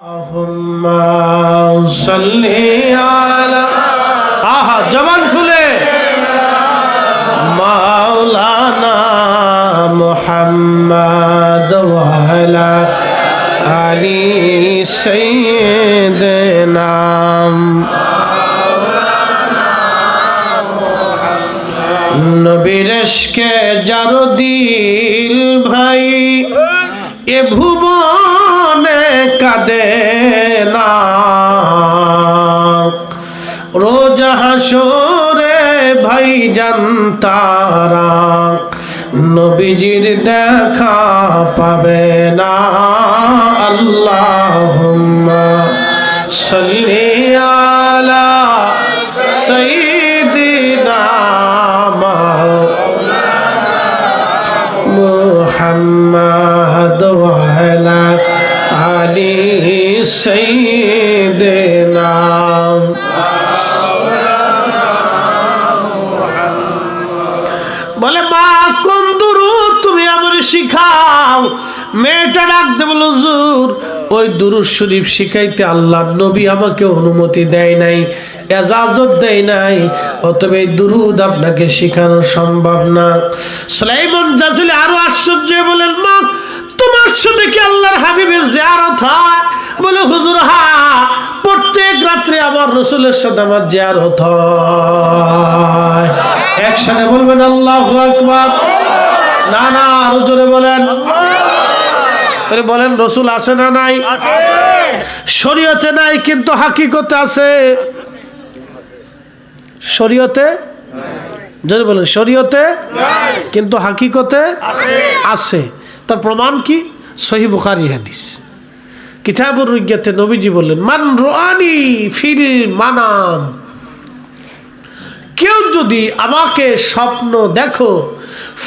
اللهم صل على আহা জবান খুলে মাওলানা মুহাম্মদ ওয়ালা আলী সাইয়্যিদিনা নবীর এশকে যার দিল ভাই এ ভুবনে কাঁদে রোজ হাসরে ভাই জানতারা নবীজির দেখা পাবে না। আল্লাহ সল্লিয়ালা সঈদিনা মোহাম্মদ ওয়ালা وعلى علي سيدنا বলে মা কোন দুরু তুমি আমার শিখাও মেয়েটা ডাকতে বলো হুজুর ওই দুরুদ শরীফ শিখাইতে আল্লাহ নবী আমাকে অনুমতি দেয় নাই এজাজত দেয় নাই অতএব এই দুরুদ আপনাকে শেখানো সম্ভব না সুলাইমান জাজুলি আরো আশ্চর্য হয়ে বলেন মা তোমার সাথে কি আল্লাহর হাবিবের জিয়ারত হয়? বলে, হুজুর, হা, প্রত্যেক রাত্রে আমার রসুলের সাথে আমার জিয়ারত হয়। একসাথে বলবেন, আল্লাহ আকবার। না না, আরও জোরে বলেন। বলেন, রসুল আছে না নাই? শরীয়তে নাই, কিন্তু হাকিকতে আছে। শরীয়তে? জোরে বলেন, শরীয়তে, কিন্তু হাকিকতে আছে। তার প্রমাণ কি? সহি বুখারি হাদিস। কিতাবুর রুজ্ঞাতে নবীজি বললেন, মান রোয়ানি ফিল মানাম। কেউ যদি আমাকে স্বপ্ন দেখো,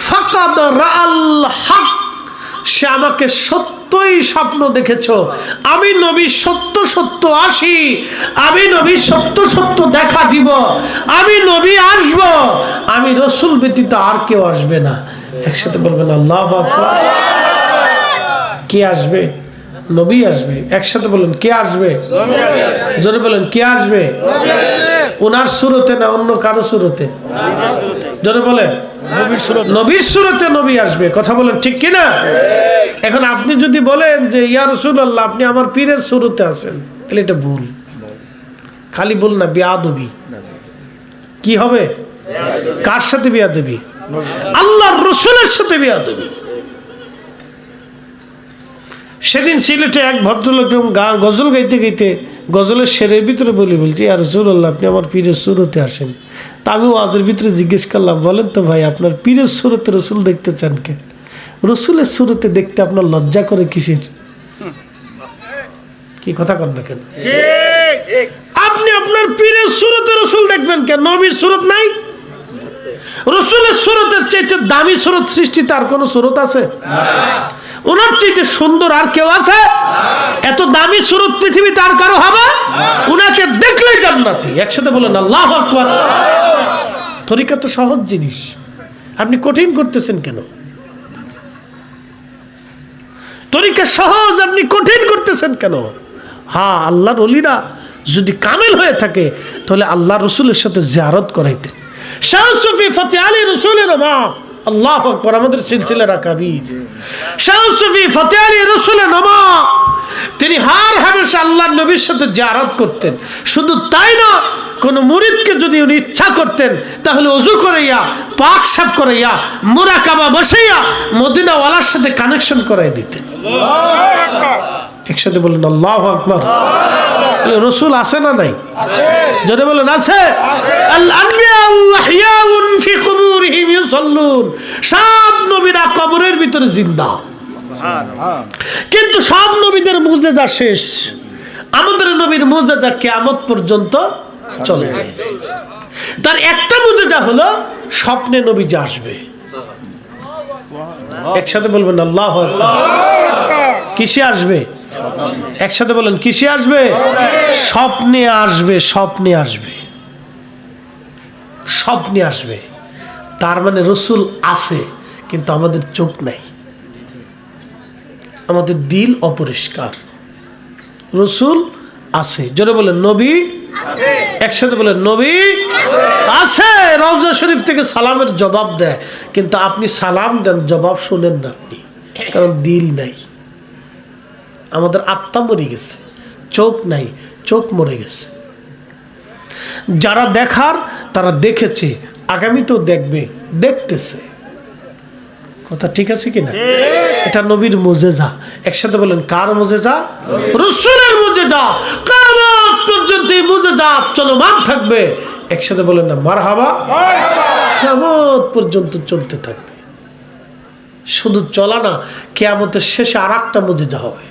ফাকাদ হক, সে আমাকে সত্যই স্বপ্ন দেখেছ। আমি নবী সত্য সত্য আসি, আমি নবী সত্য সত্য দেখা দিব, আমি নবী আসব, আমি রসুল ব্যতীত আর কেউ আসবে না। একসাথে বলবেন আল্লাহ কে আসবে? নবী আসবে। একসাথে বলেন কে আসবে? জোরে বলেন কে আসবে? ওনার সুরতে না অন্য কারও সুরতে? জোরে বলেন নবীর সুরতে। নবী আসবে। কথা বলেন ঠিক কিনা? এখন আপনি যদি বলেন যে ইয়া রসুল আল্লাহ আপনি আমার পীরের সুরতে আছেন তাহলে এটা ভুল। খালি বল না বিয়াদবি। কি হবে? কার সাথে বিয়াদবি? আল্লাহর রসুলের সাথে বিয়াদবি সেদিন সিলেটে এক ভদ্রলোক গা গজল গাইতে গাইতে গজলের শেরের ভিতরে বলি বলছি আর রসুল্লাহ আপনি আমার পীরের সুরতে আসেন। তা আমি ওয়াজের ভিতরে জিজ্ঞেস করলাম বলেন তো ভাই আপনার পীরের সুরতে রসুল দেখতে চান কে? রসুলের সুরতে দেখতে আপনার লজ্জা করে কিসের? কি কথা কর না কেন? আপনি আপনার পীরের সুরতে রসুল দেখবেন কেন? নবীর সুরত নাই? রসুলের সুরতের চাইতে দামি সুরত সৃষ্টিতে আর কোনো সুরত আছে? ওনার চাইতে সুন্দর আর কেউ আছে? এত দামি সুরত পৃথিবীতে আর কারও হবে? দেখলেই জান্নাতি। একসাথে বলেন আল্লাহ আকবার। তরিকা তো সহজ জিনিস। আপনি কঠিন করতেছেন কেন? তরিকা সহজ আপনি কঠিন করতেছেন কেন? হ্যাঁ আল্লাহর অলিরা যদি কামেল হয়ে থাকে তাহলে আল্লাহ রসুলের সাথে জিয়ারত করাইতেন। শাহ সুফি ফতে আলী রসুলের মা আল্লাহ আকবর, আমাদের সিলসিলা রাখাবির শাহ সুফি ফতে আলী রসুলের নমা। তিনি হার হামেশা আল্লাহ নবীর সাথে জিয়ারত করতেন। শুধু তাই না, কোন মুরিদকে যদি উনি ইচ্ছা করতেন, তাহলে অজু করাইয়া, পাক সাপ করাইয়া, মুরাকাবা বসাইয়া, মদিনাওয়ালার সাথে কানেকশন করাই দিতেন। একসাথে বললেন, আল্লাহ আকবর। রসুল আছে না নাই? যদি বলেন আছে। সব নবীরা কবরের ভিতরে জিন্দা। কিন্তু সব নবীদের মুজেজা শেষ। আমাদের নবীর মুজেজা কিয়ামত পর্যন্ত চলে তার একটা মুজেজা হলো, স্বপ্নে নবী যে আসবে। একসাথে বলবেন, আল্লাহ কিসে আসবে? একসাথে বলেন, কিসে আসবে? স্বপ্নে আসবে স্বপ্নে আসবে। স্বপ্নে আসবে। তার মানে রসুল আছে, কিন্তু আমাদের চোখ নাই। আমাদের দিল অপরিষ্কার। রসুল আছে। জোরে বলেন, নবী একসাথে বলেন, নবী আছে। রওজা শরীফ থেকে সালামের জবাব দেয়, কিন্তু আপনি সালাম দেন, জবাব শুনেন না আপনি, কারণ দিল নাই। আমাদের আত্মা মরে গেছে চোখ নাই চোখ মরে গেছে। যারা দেখার তারা দেখেছে আগামীতেও দেখবে দেখতেছে। কথা ঠিক আছে কিনা? এটা নবীর মোজেজা। একসাথে বলেন কার মোজেজা? রসুলের মোজেজা। কামত পর্যন্ত এই মোজেজা চলমান থাকবে। একসাথে বলেন না মার হাবা কেমত পর্যন্ত চলতে থাকবে। শুধু চলা না কেয়ামতের শেষে আর একটা মোজেজা হবে।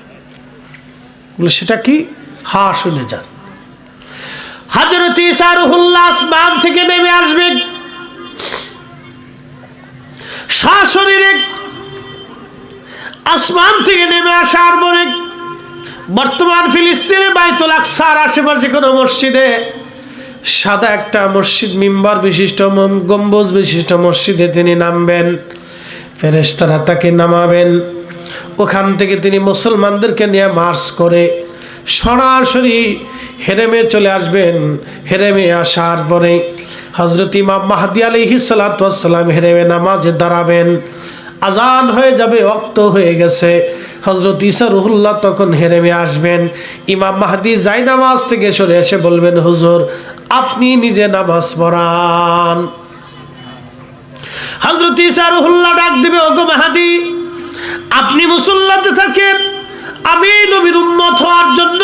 বলে, সেটা কি? হা শুনে যান হাজরত ইসা রুহুল্লাহ আসমান থেকে নেমে আসবেন। সশরীরে আসমান থেকে নেমে আসার পরে বর্তমান ফিলিস্তিনে বাইতুল আকসার আশেপাশে কোনো মসজিদে সাদা একটা মসজিদ, মিম্বার বিশিষ্ট, গম্বুজ বিশিষ্ট মসজিদে তিনি নামবেন। ফেরেশতারা তাকে নামাবেন। ওখান থেকে তিনি মুসলমানদেরকে নিয়ে মার্চ করে সরাসরি হেরেমে চলে আসবেন। হেরেমে আসার পরে হজরত ইমাম মাহাদি আলহি সালাতাম হেরেমে নামাজে দাঁড়াবেন। আজান হয়ে যাবে, অক্ত হয়ে গেছে। হজরত ইসা রুহুল্লাহ তখন হেরেমে আসবেন। ইমাম মাহাদি যাই নামাজ থেকে সরে এসে বলবেন, হুজুর, আপনি নিজে নামাজ পড়ান। হজরত ইসা রুহুল্লাহ ডাক দিবে, ওগো মাহাদি আপনি মুসল্লাতে থাকেন, আমি নবীর উম্মত হওয়ার জন্য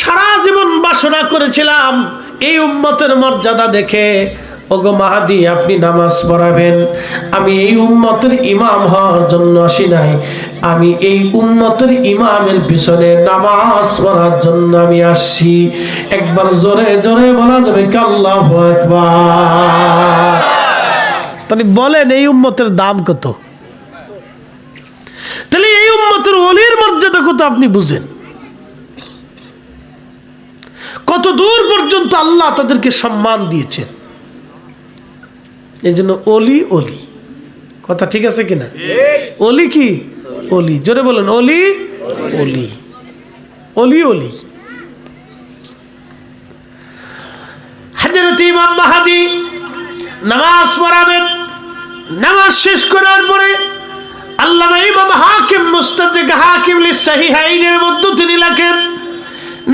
সারা জীবন বাসনা করেছিলাম, এই উম্মতের মর্যাদা দেখে, ওগো মাহাদি, আপনি নামাজ পড়াবেন, আমি এই উম্মতের ইমাম হওয়ার জন্য আসি নাই, আমি এই উম্মতের ইমামের পিছনে নামাজ পড়ার জন্য আমি আসছি, একবার জোরে জোরে বলা যাবে কাল্লাহ একবার তাহলে বলেন, এই উম্মতের দাম কত? তাহলে এই উম্মতের অলির মর্যাদা কত আপনি বুঝেন? কত দূর পর্যন্ত আল্লাহ তাদেরকে সম্মান দিয়েছেন? এই জন্য অলি অলি। কথা ঠিক আছে কিনা? অলি কি? অলি। জোরে বলেন, অলি অলি। অলি অলি। হাজরত ইমাম মাহাদি নামাজ পড়াবেন, নামাজ শেষ করার পরে মুস্তাদিক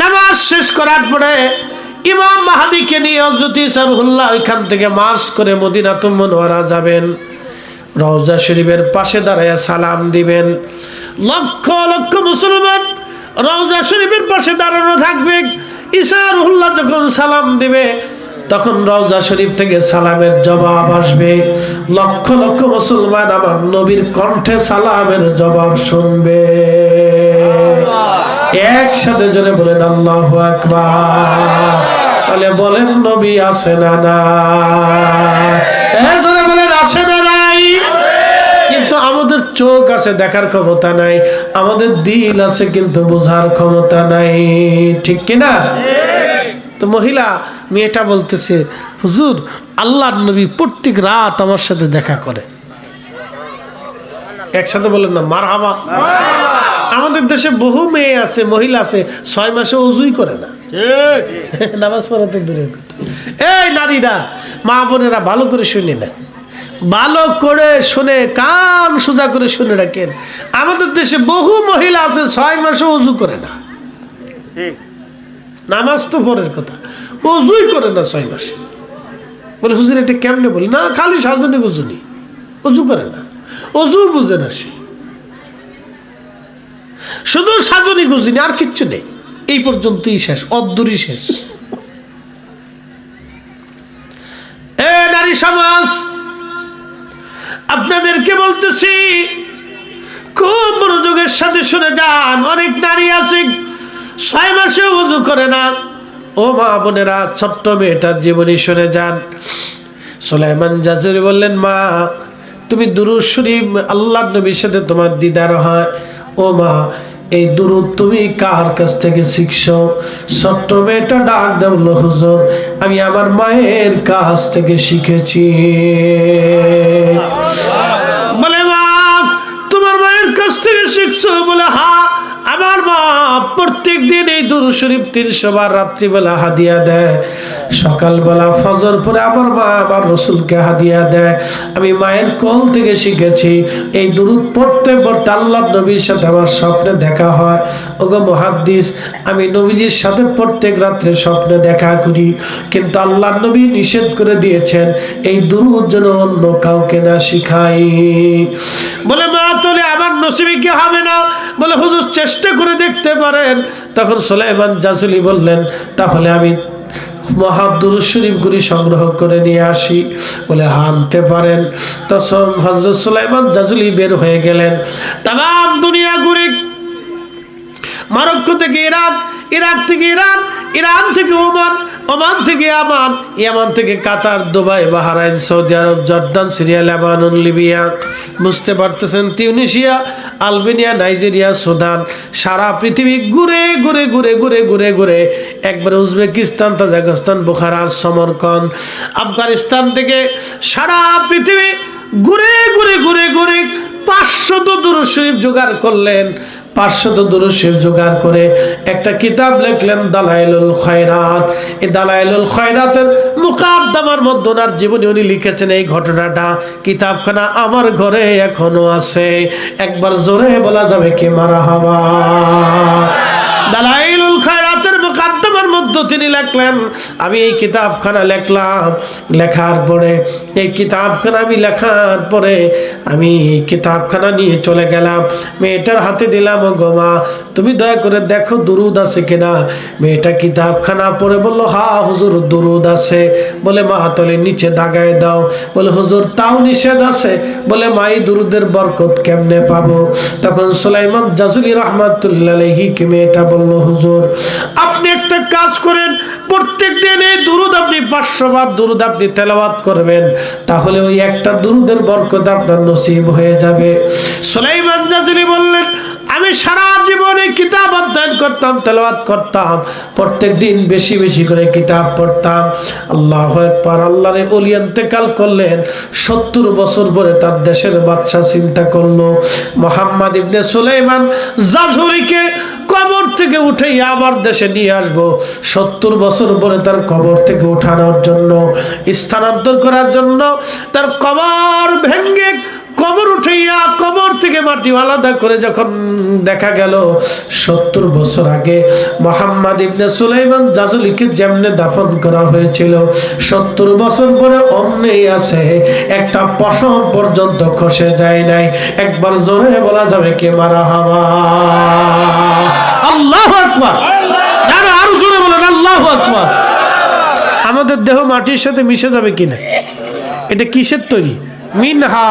নামাজ শেষ করার পরে ইমাম মাহাদিকে নিয়ে ওইখান থেকে মার্চ করে মদিনা যাবেন। শরীফের পাশে দাঁড়ায় সালাম দিবেন। লক্ষ লক্ষ মুসলমান রওজা শরীফের পাশে দাঁড়ানো থাকবে। ইসারুল্লাহ যখন সালাম দিবে তখন রওজা শরীফ থেকে সালামের জবাব আসবে। লক্ষ লক্ষ মুসলমান আমার নবীর কণ্ঠে সালামের জবাব শুনবে। একসাথে জোরে বলেন, আল্লাহ তাহলে বলেন, নবী আছে না না? জোরে বলেন, আছে না নাই? কিন্তু আমাদের চোখ আছে, দেখার ক্ষমতা নাই। আমাদের দিল আছে, কিন্তু বোঝার ক্ষমতা নাই। ঠিক কিনা? তো মহিলা মেয়েটা বলতেছে হুজুর আল্লাহর নবী প্রত্যেক রাত আমার সাথে দেখা করে। একসাথে বলেন না মার হাবা আমাদের দেশে বহু মেয়ে আছে মহিলা আছে ছয় মাসে উজুই করে না। নামাজ পড়াতে দূরের কথা। এই নারীরা মা বোনেরা ভালো করে শুনে নেন। ভালো করে শুনে কান সোজা করে শুনে রাখেন। আমাদের দেশে বহু মহিলা আছে ছয় মাসে উজু করে না। নামাজ তো পরের কথা। অজুই করে না ছয় মাসে। বলে, হুজুর, এটা কেমনে বলি? না, খালি সাজনি গুজুনি। অজু করে না। অজু বুঝে না সে। শুধু সাজনি গুজুনি, আর কিচ্ছু নেই। এই পর্যন্তই শেষ, অদ্দুরই শেষ। এ নারী সমাজ, আপনাদেরকে বলতেছি, খুব মনোযোগের সাথে শুনে যান। অনেক নারী আছে ছয় মাসে উজু করে না। ও মা বোনেরা, ছোট্ট মেয়েটার জীবনী শুনে যান। সোলাইমান জাজুরি বললেন, মা, তুমি দুরুদ শরীফ আল্লাহ নবীর সাথে তোমার দিদার হয়। ও মা, এই দুরুদ তুমি কার কাছ থেকে শিখছো? ছোট্ট মেয়েটা ডাক দেবল হুজুর, আমি আমার মায়ের কাছ থেকে শিখেছি। বলে, মা, তোমার মায়ের কাছ থেকে শিখছো? বলে, হা আমার মা প্রত্যেক দিন এই দুরু শরীফ তিনশো বার রাত্রিবেলা হাদিয়া দেয়। সকালবেলা ফজর পরে আমার মা আমার রসুলকে হাদিয়া দেয়। আমি মায়ের কোল থেকে শিখেছি, এই দুরুদ পড়তে পড়তে আল্লাহ নবীর সাথে আমার স্বপ্নে দেখা হয়। ওগো মহাদ্দিস, আমি নবীজির সাথে প্রত্যেক রাত্রে স্বপ্নে দেখা করি, কিন্তু আল্লাহ নবী নিষেধ করে দিয়েছেন, এই দুরুদ যেন অন্য কাউকে না শিখাই। বলে, মা তোলে আমার নসিবে কি হবে না? বলে, হুজুর, চেষ্টা করে দেখতে পারেন। তখন সোলাইমান জাজুলি বললেন, তাহলে আমি মহাদুর শরীফগুলি সংগ্রহ করে নিয়ে আসি। বলে আনতে পারেন। তখন হজরত সুলাইমান জাজুলি বের হয়ে গেলেন। তাম দুনিয়া ঘুরে মারক্কো থেকে ইরাক ইরাক থেকে ইরান ইরান থেকে ওমান ওমান থেকে আমান ইয়ামান থেকে Qatar, Dubai, Bahrain, Saudi Arab, Jordan, Syria, Lebanon, Libya. বুঝতে পারতেছেন? তিউনিশিয়া, আলবেনিয়া, নাইজেরিয়া, সুদান, সারা পৃথিবী ঘুরে ঘুরে ঘুরে ঘুরে ঘুরে ঘুরে। একবার উজবেকিস্তান, তাজাকিস্তান, বুখারার সমরকন আফগানিস্তান থেকে সারা পৃথিবী ঘুরে ঘুরে ঘুরে ঘুরে পাঁচশত দূর শরীফ জোগাড় করলেন। পাঁচশত দুরুশের জোগাড় করে একটা কিতাব লিখলেন দালাইলুল খয়রাত। এই দালাইলুল খয়রাতের মুকাদ্দামার মধ্যে ওনার জীবনে উনি লিখেছেন, এই ঘটনাটা কিতাবখানা আমার ঘরে এখনও আছে। একবার জোরে বলা যাবে কি মারা হবা দালাইলুল মুকাদ্দামার মধ্যে তিনি লিখলেন, আমি এই কিতাবখানা লিখলাম। লেখার পরে, এই কিতাবখানা আমি লেখার পরে আমি এই কিতাবখানা নিয়ে চলে গেলাম। মেয়েটার হাতে দিলাম ও গোমা তুমি দয়া করে দেখো দুরুদ আছে কিনা? মেয়েটা কিতাবখানা পড়ে বলল, হা হুজুর, দুরুদ আছে। বলে, মা তলে নিচে দাগায় দাও। বলে, হুজুর, তাও নিষেধ আছে? বলে মাই দুরুদের বরকত কেমনে পাবো? তখন সুলাইমান জাজুলি রহমাতুল্লাহ মেয়েটা বলল, হুজুর আপনি একটা কাজ করেন প্রত্যেক দিন এই দুরুদ আপনি পাঁচশো দুরুদ আপনি তেলাওয়াত করবেন, তাহলে ওই একটা দুরুদের বরকত আপনার নসিব হয়ে যাবে। সুলাইমান জাজুলি বললেন, আমি সারা জীবনে কিতাব অধ্যয়ন করতাম, তেলাওয়াত করতাম প্রত্যেক দিন বেশি বেশি করে কিতাব পড়তাম। আল্লাহ একবার আল্লাহরে অলি ইন্তেকাল করলেন, সত্তর বছর পরে তার দেশের বাচ্চা চিন্তা করল। মোহাম্মদ ইবনে সুলাইমান জাজুরিকে থেকে উঠে আবার দেশে নিয়ে আসব। সত্তর বছর পরে তার কবর থেকে উঠানোর জন্য, স্থানান্তর করার জন্য তার কবর ভেঙ্গে কবর উঠাইয়া থেকে মাটি আলাদা করে যখন দেখা গেল সত্তর বছর আগে মোহাম্মদ ইবনে সুলাইমান জাজুলিকে যেমনে দাফন করা হয়েছিল, সত্তর বছর পরে অমনেই আছে, একটা পশম পর্যন্ত খসে যায় নাই। একবার জোরে বলা যাবে কে মারা হাওয়া আল্লাহ আরও জোরে বলেন, আল্লাহ আকবার। আমাদের দেহ মাটির সাথে মিশে যাবে কিনা? এটা কিসের তৈরি? মিনহা।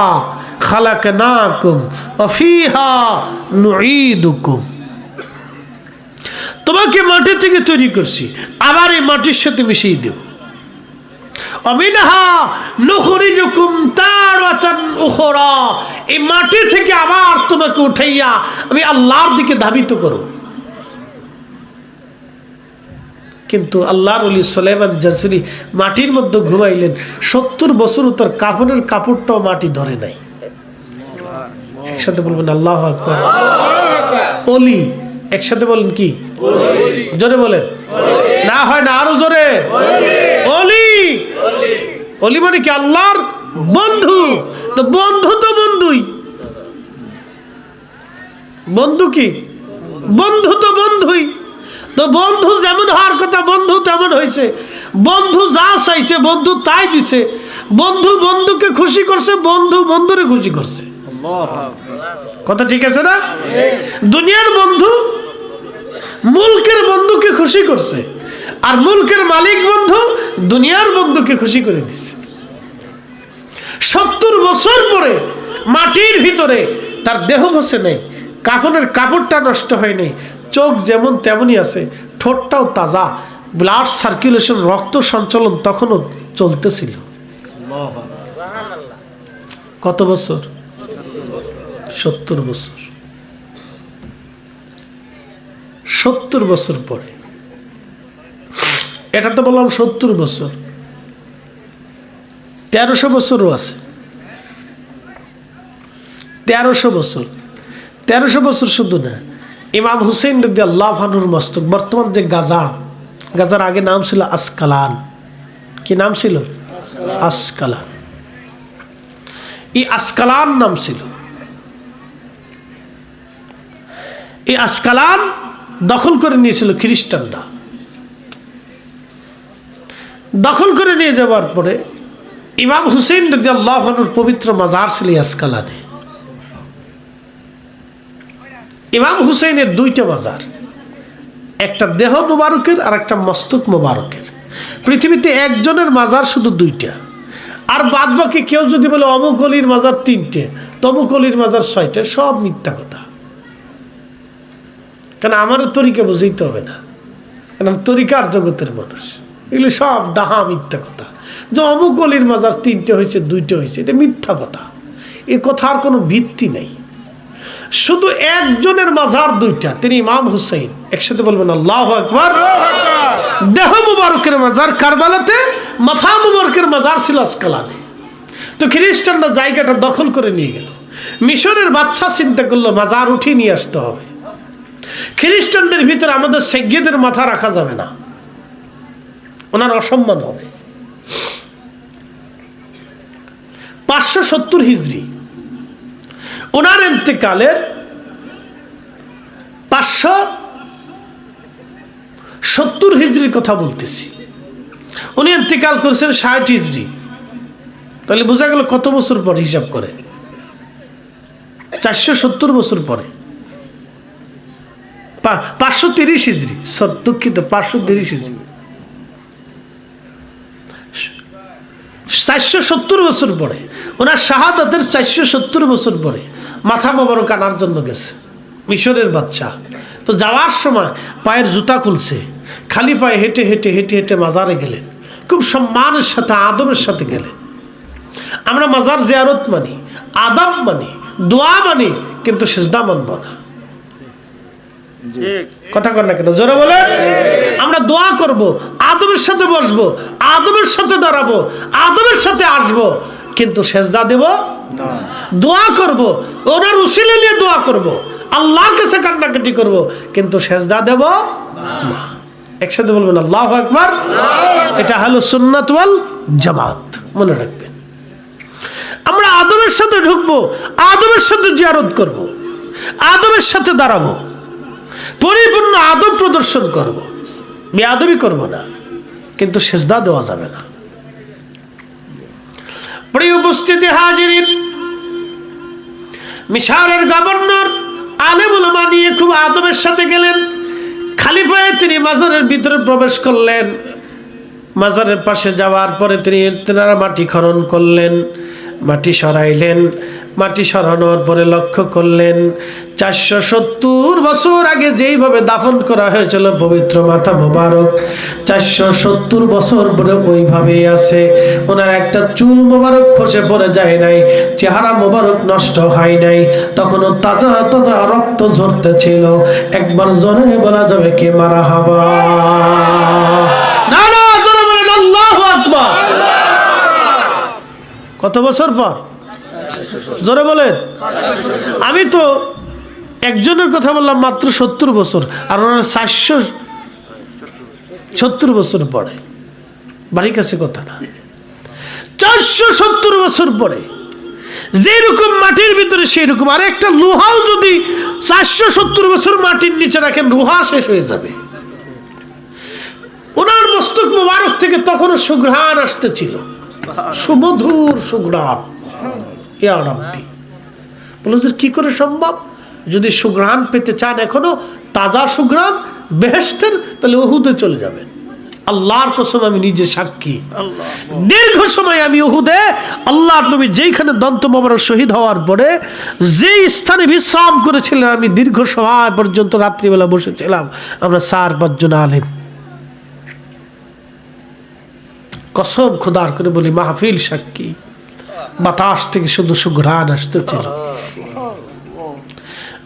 তোমাকে মাটি থেকে তৈরি করছি, আবার এই মাটির সাথে মিশিয়ে দেব। অমিনহা নুখরিজুকুম মাটি থেকে আবার তোমাকে উঠাইয়া আমি আল্লাহর দিকে ধাবিত করব। কিন্তু আল্লাহর অলি সোলেমান জাসুরি মাটির মধ্যে ঘুমাইলেন, সত্তর বছর তার কাপড়ের কাপড়টাও মাটি ধরে নাই। একসাথে বলবেন, আল্লাহ আকবার। অলি, একসাথে বলেন কি? জোরে বলেন। না হয় না, আরও জোরে। অলি। অলি মানে কি? আল্লাহর বন্ধু। তো বন্ধু তো বন্ধুই। বন্ধু কি? বন্ধু তো বন্ধুই। তো বন্ধু যেমন হওয়ার কথা, বন্ধু তেমন হয়েছে। বন্ধু যা চাইছে, বন্ধু তাই দিছে। বন্ধু বন্ধুকে খুশি করছে, বন্ধু বন্ধুরে খুশি করছে। কথা ঠিক আছে না? দুনিয়ার বন্ধু মুলকের বন্ধুকে খুশি করছে আর মুলকের মালিক বন্ধু দুনিয়ার বন্ধুকে খুশি করে দিছে। সত্তর বছর পরে মাটির ভিতরে তার দেহ বসে নেই কাফনের কাপড়টা নষ্ট হয়নি চোখ যেমন তেমনই আছে ঠোঁটটাও তাজা ব্লাড সার্কুলেশন রক্ত সঞ্চালন তখনও চলতেছিল। কত বছর? সত্তর বছর। সত্তর বছর পরে। এটা তো বললাম সত্তর বছর। তেরোশো বছরও আছে। তেরোশো বছর। তেরোশো বছর শুধু না, ইমাম হুসেন রদি আল্লাহ ভানুর মস্তক, বর্তমান যে গাজা, গাজার আগে নাম ছিল আসকালান। কি নাম ছিল? আসকালান। এই আসকালান নাম ছিল। এই আসকালান দখল করে নিয়েছিল খ্রিস্টানরা। দখল করে নিয়ে যাওয়ার পরে ইমাম হুসেন রাজি পবিত্র মাজার ছিল আসকালানে। ইমাম হুসেনের দুইটা মাজার, একটা দেহ মোবারকের আর একটা মস্তক মোবারকের। পৃথিবীতে একজনের মাজার শুধু দুইটা, আর বাদ বাকি কেউ যদি বলে অমুক অলির মাজার তিনটে, তমুক অলির মাজার ছয়টা, সব মিথ্যা কথা। কেন আমার তরিকা বুঝাইতে হবে না? কেন তরিকার জগতের মানুষ? এগুলো সব ডাহা মিথ্যা কথা। যে অমুক অলির মাজার তিনটে হয়েছে, দুইটা হয়েছে, এটা মিথ্যা কথা। এ কথার কোনো ভিত্তি নেই। শুধু একজনের মাজার দুইটা, তিনি ইমাম হুসাইন। একসাথে বলবেন, আল্লাহ আকবর। দেহ মুবারকের মাজার কারবালাতে, মাথা মুবারকের মাজার ছিল আসকালানে তো খ্রিস্টানরা জায়গাটা দখল করে নিয়ে গেল। মিশরের বাচ্চা চিন্তা করল, মাজার উঠিয়ে নিয়ে আসতে হবে। খ্রিস্টানদের ভিতরে আমাদের সেজ্ঞেদের মাথা রাখা যাবে না। ওনার অসম্মান হবে। পাঁচশো সত্তর হিজড়ি। ওনার এতেকালের পাঁচশো সত্তর হিজড়ির কথা বলতেছি। উনি এতেকাল করেছেন ষাট হিজড়ি। তাহলে বোঝা গেল কত বছর পর হিসাব করে? চারশো সত্তর বছর পরে। পাঁচশো তিরিশ হিজড়ি। দুঃখিত, পাঁচশো তিরিশ হিজড়ি। চারশো সত্তর বছর পরে, ওনার শাহাদাতের চারশো সত্তর বছর পরে মাথা মোবারক আনার জন্য গেছে। মিশরের বাচ্চা তো যাওয়ার সময় পায়ের জুতা খুলছে, খালি পায়ে হেঁটে হেঁটে হেঁটে হেঁটে মাজারে গেলেন। খুব সম্মানের সাথে, আদবের সাথে গেলেন। আমরা মাজার জিয়ারত মানি, আদব মানি, দোয়া মানি, কিন্তু সেজদা মানব না। কথা কর না কেন? জোরে বলে আমরা দোয়া করব আদবের সাথে বসবো আদবের সাথে দাঁড়াবো আদবের সাথে আসব কিন্তু সেজদা দেব দোয়া করব ওনার উসিলে নিয়ে দোয়া করব আল্লাহর কাছে কান্নাকাটি করব কিন্তু সেজদা দেব না। একসাথে বলবেন আল্লাহ আকবার। এটা হলো সুন্নাত ওয়াল জামাত। মনে রাখবেন। আমরা আদমের সাথে ঢুকবো আদমের সাথে জিয়ারত করব আদমের সাথে দাঁড়াবো। পরিপূর্ণ আদব প্রদর্শন করব। বেআদবি করব না। কিন্তু সেজদা দেওয়া যাবে না। উপস্থিতি হাজিরিন, মিশারের গভর্নর নিয়ে খুব আদবের সাথে গেলেন। খালি পায়ে তিনি মাজারের ভিতরে প্রবেশ করলেন। মাজারের পাশে যাওয়ার পরে তিনি তেনারা মাটি খনন করলেন, মাটি সরাইলেন। মাটি সরানোর পরে লক্ষ্য করলেন, চারশো সত্তর বছর আগে যেইভাবে দাফন করা হয়েছিল পবিত্র মাথা মোবারক, চারশো সত্তর বছর পরে ওইভাবেই আছে। ওনার একটা চুল মোবারক খসে পড়ে যায় নাই, চেহারা মোবারক নষ্ট হয় নাই, তখনও তাজা তাজা রক্ত ঝরতে ছিল। একবার জনে বলা যাবে কি মারা হাবা? কত বছর পর? জোরে বলেন। আমি তো একজনের কথা বললাম মাত্র সত্তর বছর, আর ওনার চারশো সত্তর বছর পরে। বাড়ির কাছে কথা না। চারশো সত্তর বছর পরে, যেরকম মাটির ভিতরে সেই রকম আর একটা লোহাও যদি চারশো সত্তর বছর মাটির নিচে রাখেন, লোহা শেষ হয়ে যাবে। ওনার মস্তক মোবারক থেকে তখনও সুঘ্রাণ আসতেছিল। সুমধুর সুঘ্রাণ। ইয়া রাব্বি বলল যে কি করে সম্ভব? যদি সুঘ্রাণ পেতে চান এখনও তাজা সুঘ্রাণ বেহেস্তের তাহলে ওহুদে চলে যাবেন। আল্লাহর কসম আমি নিজে সাক্ষী। দীর্ঘ সময় আমি ওহুদে আল্লাহ নবী যেইখানে দন্ত মোবারক শহীদ হওয়ার পরে যেই স্থানে বিশ্রাম করেছিলেন আমি দীর্ঘ সময় পর্যন্ত রাত্রিবেলা বসেছিলাম। আমরা সার পাঁচজন আলেম। কসম খোদার করে বলি মাহফিল সাক্ষী। বাতাস থেকে শুধু সুঘ্রাণ আসতেছিল।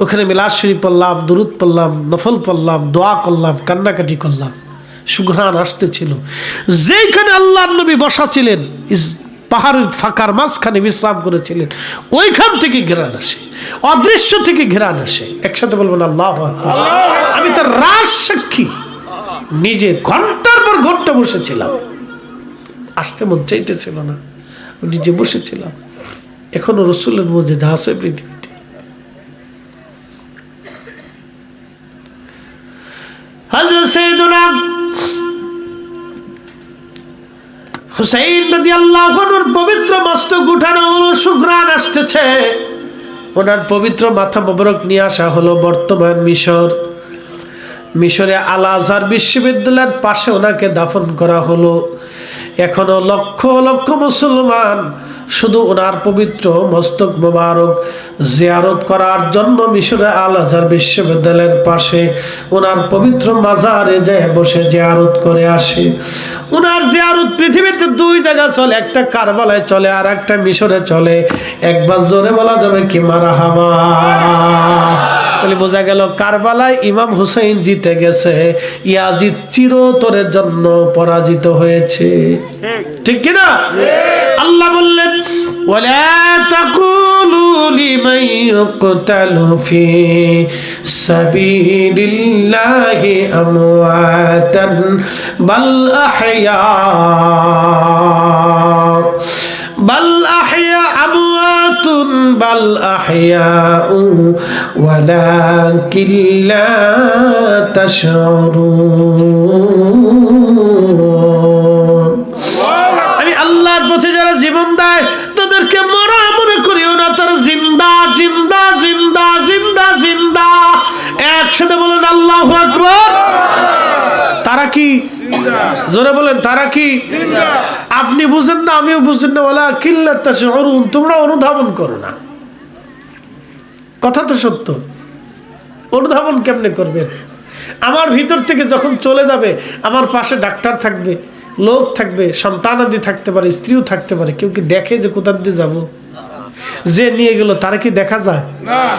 ওখানে মিলাদ শরীফ পড়লাম, দুরুদ পড়লাম, নফল পড়লাম, দোয়া করলাম, কান্নাকাটি করলাম, সুঘ্রাণ আসতেছিল। যেইখানে আল্লাহ নবী বসা ছিলেন পাহাড়ের ফাঁকার মাঝখানে বিশ্রাম করেছিলেন, ওইখান থেকে ঘেরান আসে, অদৃশ্য থেকে ঘেরান আসে। একসাথে বলবেন, আল্লাহ। আমি তার রাজ সাক্ষী। নিজে ঘণ্টার পর ঘণ্টা বসেছিলাম। আসতে মন চাইতেছিল না। নিজে বসেছিলাম। এখনও রসুলের মধ্যে আছে পৃথিবীতে। পবিত্র আসতেছে। ওনার পবিত্র মাথা মোবারক নিয়ে আসা হলো বর্তমান মিশর। মিশরে বিশ্ববিদ্যালয়ের পাশে ওনাকে দাফন করা হলো। এখনও লক্ষ লক্ষ মুসলমান শুধু ওনার পবিত্র মস্তক মোবারক জিয়ারত করার জন্য মিশরে আল আজহার বিশ্ববিদ্যালয়ের পাশে ওনার পবিত্র মাজারে যায় বসে জিয়ারত করে আসে। ওনার জিয়ারত পৃথিবীতে দুই জায়গা চলে, একটা কারবালায় চলে আর একটা মিশরে চলে। একবার জোরে বলা যাবে কি মারা হামা তাহলে বোঝা গেল কারবালায় ইমাম হুসাইন জিতে গেছে ইয়াজিদ চিরতরের জন্য পরাজিত হয়েছে ঠিক কিনা আল্লাহ বললেন ولا تقولوا لمن يقتل في سبيل الله أمواتا بل أحياء بل أحياء মাউতুন বাল আহয়াউ ওয়ালাকিন লা তাশউরুন আমি আল্লাহর পথে যারা জীবন দেয়, তাদেরকে মরা মনে করিও না, তারা জিন্দা জিন্দা জিন্দা জিন্দা জিন্দা। একসাথে বলেন, আল্লাহু আকবার। তারা কি? জোরে বলেন, তারা কি? আপনি বুঝেন না আমিও বুঝেন না। বলা কিল্লাত্তা অরুণ তোমরা অনুধাবন করো না। কথা তো সত্য। অনুধাবন কেমনে করবেন আমার ভিতর থেকে যখন চলে যাবে আমার পাশে ডাক্তার থাকবে লোক থাকবে সন্তানাদি থাকতে পারে স্ত্রীও থাকতে পারে কেউ কি দেখে যে কোথা দিয়ে যাব? যে নিয়ে গেল তারা কি দেখা যায়?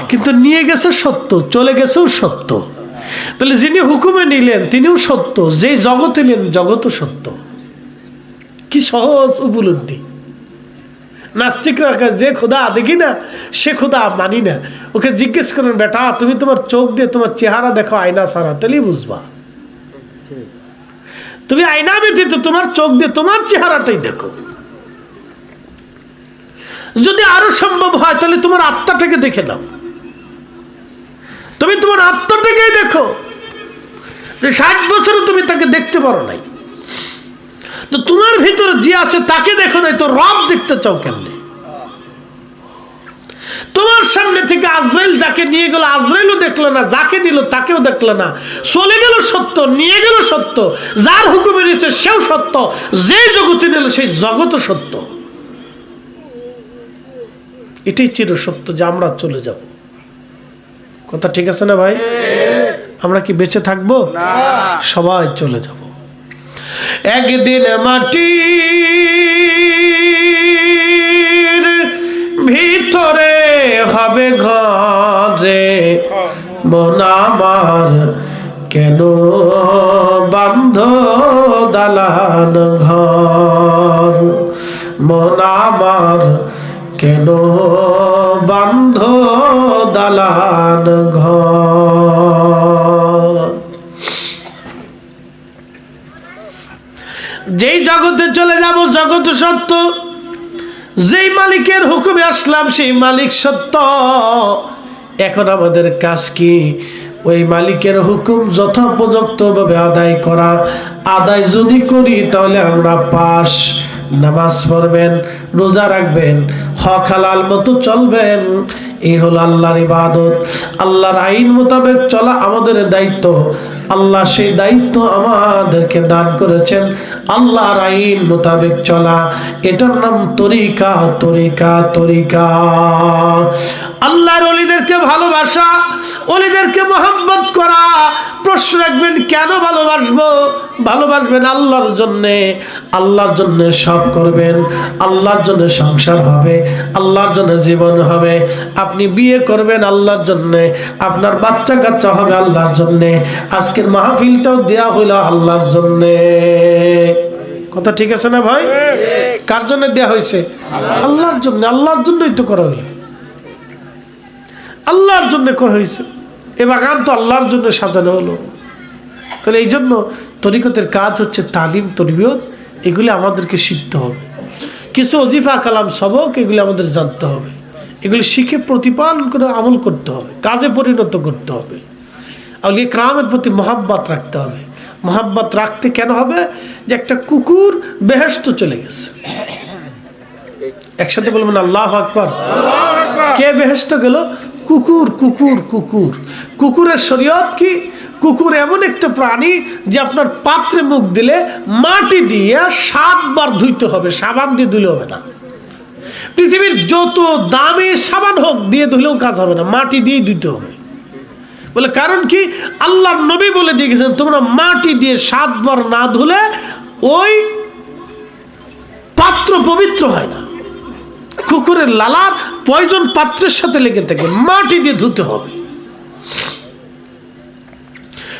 কিন্তু নিয়ে গেছে সত্য চলে গেছেও সত্য। তাহলে যিনি হুকুমে নিলেন তিনিও সত্য। যে জগতে নিলেন জগতও সত্য। কি সহজ উপলব্ধি? নাস্তিকরা যে খোদা দেখি না, সে খোদা মানি না। ওকে জিজ্ঞেস করেন, বেটা, তুমি তোমার চোখ দিয়ে তোমার চেহারা দেখো, আয়না সারা, তাহলেই বুঝবা। তুমি আয়না ব্যতীত তোমার চোখ দিয়ে তোমার চেহারাটাই দেখো। যদি আরও সম্ভব হয়, তাহলে তোমার আত্মাটাকে দেখে দাও তুমি তোমার আত্মাটাকেই দেখো। ষাট বছরে তুমি তাকে দেখতে পারো নাই। তো তোমার ভিতরে যে আছে তাকে দেখো নাই তো রব দেখতে চাও কেমনে? তোমার সামনে থেকে আজরাইল যাকে নিয়ে গেল আজরাইলও দেখল না যাকে দিল তাকেও দেখল না। চলে গেল সত্য নিয়ে গেল সত্য যার হুকুমে নিয়েছে সেও সত্য যে জগতে নিল সেই জগৎও সত্য। এটাই চির সত্য যে আমরা চলে যাব। কথা ঠিক আছে না ভাই? আমরা কি বেঁচে থাকব? সবাই চলে যাব। একদিন মাটির ভিতরে হবে ঘরে মন আমার কেন বান্ধ দালান ঘর? মন আমার কেন বান্ধ দালান ঘর? যেই জগতে চলে যাব, জগৎ সত্য। যেই মালিকের হুকুমে আসলাম, সেই মালিক সত্য। এখন আমাদের কাজ কি? ওই মালিকের হুকুম যথোপযুক্তভাবে আদায় করা। আদায় যদি করি, তাহলে আমরা পাশ। নামাজ পড়বেন, রোজা রাখবেন, হক হালাল মতো চলবেন। এই হলো আল্লাহর ইবাদত। আল্লাহর আইন মোতাবেক চলা আমাদের দায়িত্ব। আল্লাহ সেই দায়িত্ব আমাদেরকে দান করেছেন। আল্লাহর আইন মোতাবেক চলা। এটার নাম তরিকা তরিকা তরিকা। আল্লাহর অলিদেরকে ভালোবাসা অলিদেরকে মোহাম্মত করা। প্রশ্ন রাখবেন কেন ভালোবাসবো? ভালোবাসবেন আল্লাহর জন্যে। আল্লাহর জন্য সব করবেন আল্লাহর জন্য সংসার হবে আল্লাহর জন্য জীবন হবে। আপনি বিয়ে করবেন আল্লাহর জন্যে আপনার বাচ্চা কাচ্চা হবে আল্লাহর জন্যে। আজকের মাহফিলটাও দেয়া হইল আল্লাহর জন্যে। কথা ঠিক আছে না ভাই? কার জন্য দেয়া হয়েছে আল্লাহর জন্য আল্লাহর জন্যই তো করা হইল। আল্লাহর জন্য করা হয়েছে। এ বাগান তো আল্লাহর জন্য সাজানো হলো। তাহলে এই জন্য তরিকতের কাজ হচ্ছে তালিম তরবিয়ত এগুলি আমাদেরকে শিখতে হবে। কিছু অজিফা কালাম সবক এগুলি আমাদের জানতে হবে। এগুলি শিখে প্রতিপালন করে আমল করতে হবে কাজে পরিণত করতে হবে। আউলিয়া ক্রামের প্রতি মহাব্বাত রাখতে হবে। মহাব্বাত রাখতে কেন হবে? যে একটা কুকুর বেহেস্ত চলে গেছে। একসাথে বলবেন আল্লাহ আকবর। কে বেহেস্ত গেল? কুকুর কুকুর কুকুর। কুকুরের শরীয়ত কি? কুকুর এমন একটা প্রাণী যে আপনার পাত্রে মুখ দিলে মাটি দিয়ে সাতবার ধুইতে হবে, সাবান দিয়ে ধুলে হবে না। পৃথিবীর যত দামে সাবান হোক, দিয়ে ধুলেও কাজ হবে না, মাটি দিয়ে ধুইতে হবে। বলে কারণ কি? আল্লাহর নবী বলে দিয়ে গেছেন তোমরা মাটি দিয়ে সাতবার না ধুলে ওই পাত্র পবিত্র হয় না। কুকুরের লালার পয়জন পাত্রের সাথে লেগে থাকে, মাটি দিয়ে ধুতে হবে।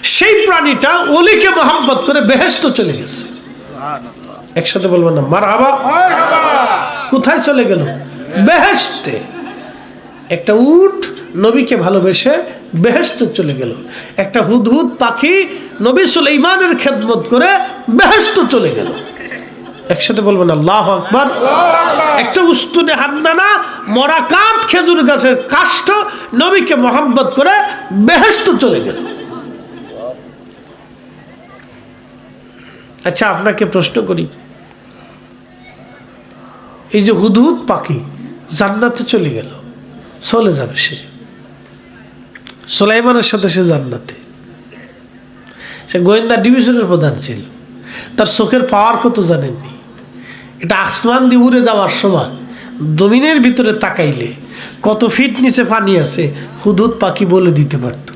সেই প্রাণীটা অলিকে মহাব্বত করে বেহেস্ত চলে গেছে। একসাথে বলবেন না মার হাবা কোথায় চলে গেল? বেহেস্তে একটা উট নবীকে ভালোবেসে বেহেস্ত চলে গেল। একটা হুদহুদ পাখি নবী সুলাইমানের খেদমত করে বেহেস্ত চলে গেল। একসাথে বলব বলবেন আল্লাহ আকবার। একটা উস্তুনে হান্নানা মরা কাঠ, খেজুর গাছের কাষ্ঠ, নবীকে মোহাম্মত করে বেহেস্ত চলে গেল। আচ্ছা আপনাকে প্রশ্ন করি। এই যে হুদহুদ পাখি জান্নাতে চলে গেল, চলে যাবে সে। সোলাইমানের সাথে সে জান্নাতে। সে গোয়েন্দা ডিভিশনের প্রধান ছিল। তার চোখের পাওয়ার কত জানেননি? এটা আসমান দিয়ে উড়ে যাওয়ার সময় জমিনের ভিতরে তাকাইলে কত ফিট নিচে পানি আছে হুদুদ পাখি বলে দিতে পারত।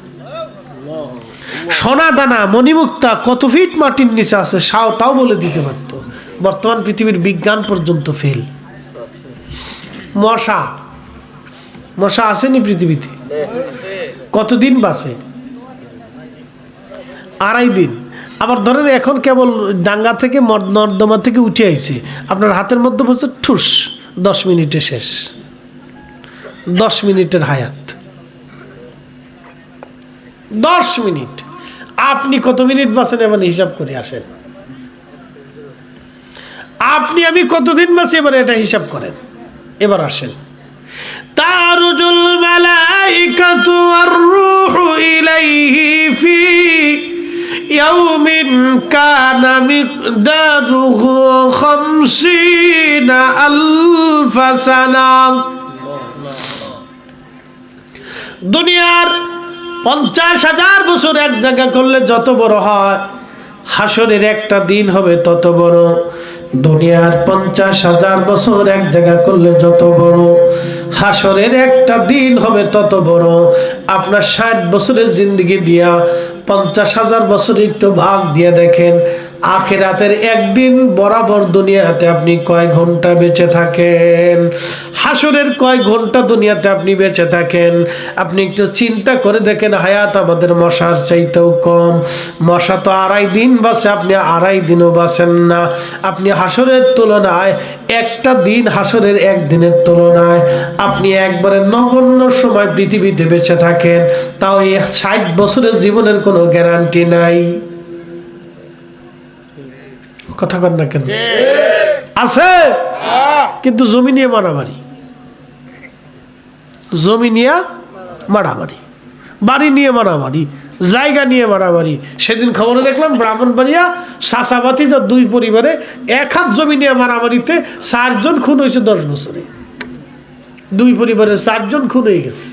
সোনা দানা মণিমুক্তা কত ফিট মাটির নিচে আছে সাও তাও বলে দিতে পারত। বর্তমান পৃথিবীর বিজ্ঞান পর্যন্ত ফেল। মশা মশা আসেনি পৃথিবীতে। কতদিন বাসে আড়াই দিন। আবার ধরেন এখন কেবল ডাঙ্গা থেকে নর্দমা থেকে উঠে আইছে। আপনার হাতের মধ্যে বসে ঠুস, দশ মিনিটে শেষ। দশ মিনিটের হায়াত। দশ মিনিট। আপনি কত মিনিট বাঁচেন এবার হিসাব করে আসেন। আপনি, আমি কতদিন বাঁচি এবার এটা হিসাব করেন। এবার আসেন। তারুজুল মালাইকাতু আর রূহু ইলাইহি ফি يوم كان مقداره خمسين ألف سنة দুনিয়ার পঞ্চাশ হাজার বছর এক জায়গা করলে যত বড় হয় হাসরের একটা দিন হবে তত বড় দুনিয়ার পঞ্চাশ হাজার বছর এক জায়গা করলে যত বড় হাসরের একটা দিন হবে তত বড় আপনার ষাট বছরের জিন্দগি দিয়া পঞ্চাশ হাজার বছর একটু ভাগ দিয়ে দেখেন আখেরাতের একদিন বরাবর দুনিয়াতে আপনি কয় ঘণ্টা বেঁচে থাকেন? হাসরের কয় ঘণ্টা দুনিয়াতে আপনি বেঁচে থাকেন? আপনি একটু চিন্তা করে দেখেন, হায়াত আমাদের মশার চাইতেও কম। মশা তো আড়াই দিন বাসে আপনি আড়াই দিনও বাসেন না। আপনি হাসরের তুলনায় একটা দিন হাসরের একদিনের তুলনায় আপনি একবারে নগণ্য সময় পৃথিবীতে বেঁচে থাকেন। তাও এই ষাট বছরের জীবনের কোনো গ্যারান্টি নাই। কথা কর না কেন? আছে? কিন্তু জমি নিয়ে মারামারি। জমি নিয়ে মারামারি। বাড়ি নিয়ে মারামারি। জায়গা নিয়ে মারামারি। সেদিন খবরে দেখলাম ব্রাহ্মণবাড়িয়া শাসাবাতি যা দুই পরিবারে এক হাত জমি নিয়ে মারামারিতে চারজন খুন হয়েছে দশ বছরে। দুই পরিবারে চারজন খুন হয়ে গেছে।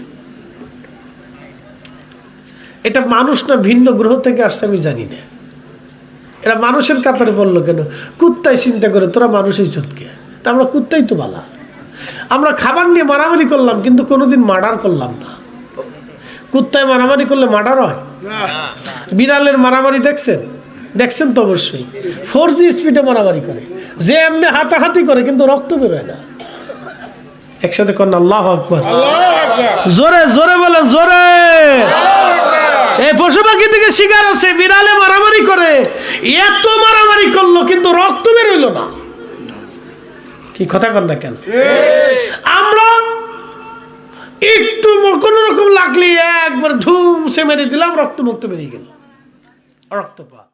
এটা মানুষ না ভিন্ন গ্রহ থেকে আসছে আমি জানি না। এরা মানুষের কাতারে বলল কেন? কুত্তাই চিন্তা করে তোরা মানুষই চটকে তা আমরা কুত্তাই তো বালা। আমরা খাবার নিয়ে মারামারি করলাম কিন্তু কোনোদিন মার্ডার করলাম না। কুত্তায় মারামারি করলে মার্ডার হয়? বিড়ালের মারামারি দেখছেন? দেখছেন তো অবশ্যই। ফোর জি স্পিডে মারামারি করে। যে এমনি হাতাহাতি করে কিন্তু রক্ত বেরোয় না। একসাথে করেন আল্লাহ আকবর। জোরে জোরে বলেন জোরে। এই পশু পাখি থেকে শিকার আছে, বিড়ালে মারামারি করে। এত মারামারি করল, কিন্তু রক্ত বেরোইল না। কি কথা কর না কেন? আমরা একটু কোন রকম লাগলে একবার ধুম সে মেরে দিলাম রক্ত মুক্ত বেরিয়ে গেল। রক্তপাত।